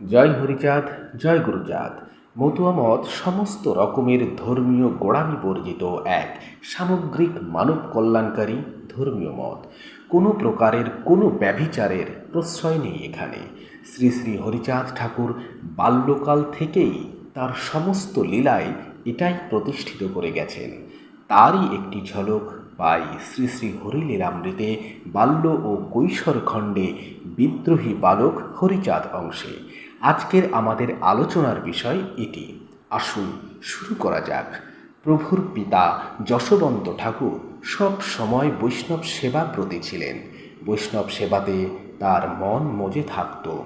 জয় হরিচাঁদ, জয় গুরুচাঁদ। মতুয়ামত সমস্ত রকমের ধর্মীয় গোড়ামি বর্জিত এক সামগ্রিক মানব কল্যাণকারী ধর্মীয় মত। কোনো প্রকারের কোনো ব্যভিচারের প্রশ্রয় নেই এখানে। শ্রী শ্রী হরিচাঁদ ঠাকুর বাল্যকাল থেকেই তার সমস্ত লীলায় এটাই প্রতিষ্ঠিত করে গেছেন। তারই একটি ঝলক পাই শ্রী শ্রী হরিলীলামৃতে বাল্য ও কৈশোর খণ্ডে বিদ্রোহী বালক হরিচাঁদ অংশে। আজকের আমাদের আলোচনার বিষয় এটি। আসুন শুরু করা যাক। প্রভুর পিতা যশবন্ত ঠাকুর সব সময় বৈষ্ণব সেবা প্রতি ছিলেন। বৈষ্ণব সেবাতে তার মন মজে থাকত।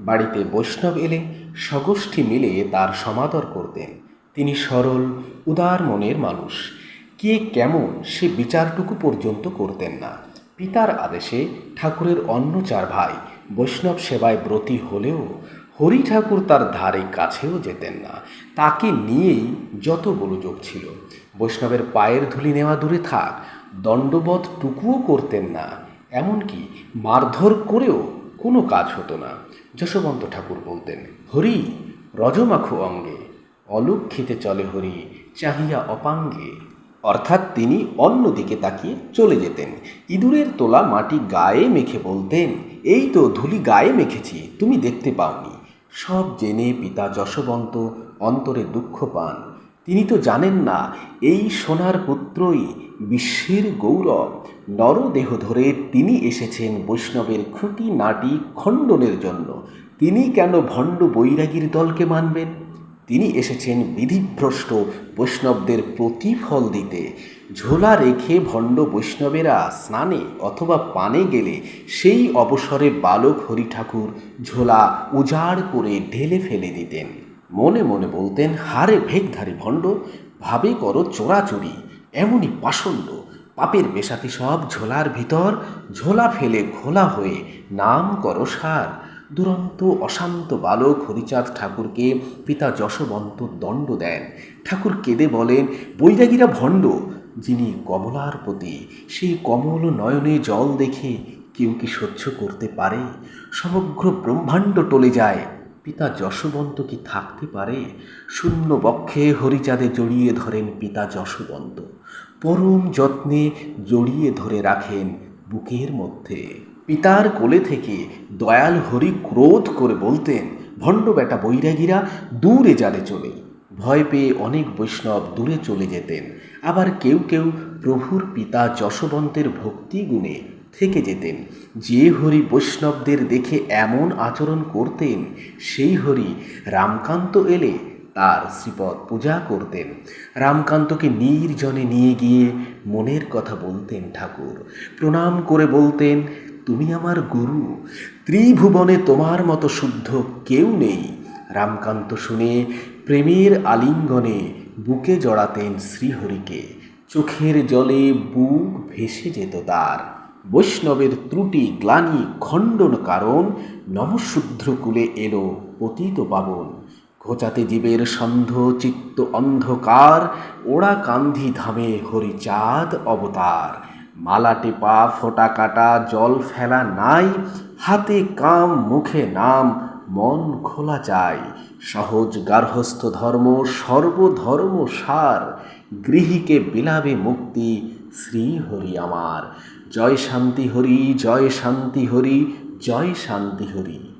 বাড়িতে বৈষ্ণব এলে স্বগোষ্ঠী মিলে তার সমাদর করতেন। তিনি সরল, উদার মনের মানুষ। কে কেমন সে বিচারটুকু পর্যন্ত করতেন না। পিতার আদেশে ঠাকুরের অন্য চার ভাই বৈষ্ণব সেবায় ব্রতী হলেও হরি ঠাকুর তার ধারে কাছেও যেতেন না। তাকে নিয়েই যত গোলযোগ ছিল। বৈষ্ণবের পায়ের ধুলি নেওয়া দূরে থাক দণ্ডবধ টুকুও করতেন না। এমনকি মারধর করেও কোনো কাজ হতো না। যশবন্ত ঠাকুর বলতেন, হরি, রজমাখু অঙ্গে অলক্ষিতে চলে হরি, চাহিয়া অপাঙ্গে। অর্থাৎ তিনি অন্যদিকে তাকিয়ে চলে যেতেন। ইঁদুরের তোলা মাটি গায়ে মেখে বলতেন, এই তো ধুলি গায়ে মেখেছি, তুমি দেখতে পাওনি। সব জেনে পিতা যশবন্ত অন্তরে দুঃখ পান। তিনি তো জানেন না, এই সোনার পুত্রই বিশ্বের গৌরব। নরদেহ ধরে তিনি এসেছেন বৈষ্ণবের খুঁটি নাটি খণ্ডনের জন্য। তিনি কেন ভণ্ড বৈরাগীর দলকে মানবেন? তিনি এসেছেন বিধিভ্রষ্ট বৈষ্ণবদের প্রতিফল দিতে। ঝোলা রেখে ভণ্ড বৈষ্ণবেরা স্নানে অথবা পানে গেলে সেই অবসরে বালক হরি ঠাকুর ঝোলা উজাড় করে ঢেলে ফেলে দিতেন। মনে মনে বলতেন, হারে ভেগধারী ভণ্ড, ভাবে করো চোরাচুরি, এমনই পাষণ্ড। পাপের বেশাতি সব ঝোলার ভিতর, ঝোলা ফেলে ঘোলা হয়ে নাম করো সার। দুরন্ত, অশান্ত বালক হরিচাঁদ ঠাকুরকে পিতা যশবন্ত দণ্ড দেন। ঠাকুর কেঁদে বলেন, বৈরাগীরা ভণ্ড, যিনি কমলার প্রতি সেই কমল নয়নে জল দেখে কেউ কি সহ্য করতে পারে? সমগ্র ব্রহ্মাণ্ড টলে যায়, পিতা যশবন্ত কি থাকতে পারে? শূন্য বক্ষে হরিচাঁদে জড়িয়ে ধরেন পিতা যশবন্ত। পরম যত্নে জড়িয়ে ধরে রাখেন বুকের মধ্যে। পিতার কোলে থেকে দয়াল হরি ক্রোধ করে বলতেন, ভণ্ড বেটা বৈরাগীরা, দূরে যারে চলে। ভয় পেয়ে অনেক বৈষ্ণব দূরে চলে যেতেন। আবার কেউ কেউ প্রভুর পিতা যশবন্তের ভক্তি গুণে থেকে যেতেন। যে হরি বৈষ্ণবদের দেখে এমন আচরণ করতেন, সেই হরি রামকান্ত এলে তার শ্রীপদ পূজা করতেন। রামকান্তকে নির্জনে নিয়ে গিয়ে মনের কথা বলতেন ঠাকুর। প্রণাম করে বলতেন তুমি আমার গুরু। ত্রিভুবনে তোমার মতো শুদ্ধ কেউ নেই। রামকান্ত শুনে প্রেমের আলিঙ্গনে বুকে জড়াতেন শ্রীহরিকে। চোখের জলে বুক ভেসে যেত তার। বৈষ্ণবের ত্রুটি, গ্লানি, খণ্ডন কারণ নমশূদ্রকুলে এলো পতিত পাবন। ঘোচাতে জীবের সন্ধ, চিত্ত অন্ধকার ওড়া কান্ধি ধামে হরিচাঁদ অবতার। মালা টেপা ফোটা কাটা, জল ফেলা নাই, হাতে কাম, মুখে নাম, মন খোলা চাই। সহজ গার্হস্থ ধর্ম, সর্বধর্ম সার, গৃহীকে বিলাবে মুক্তি, শ্রী হরি আমার। জয় শান্তি হরি, জয় শান্তি হরি, জয় শান্তি হরি।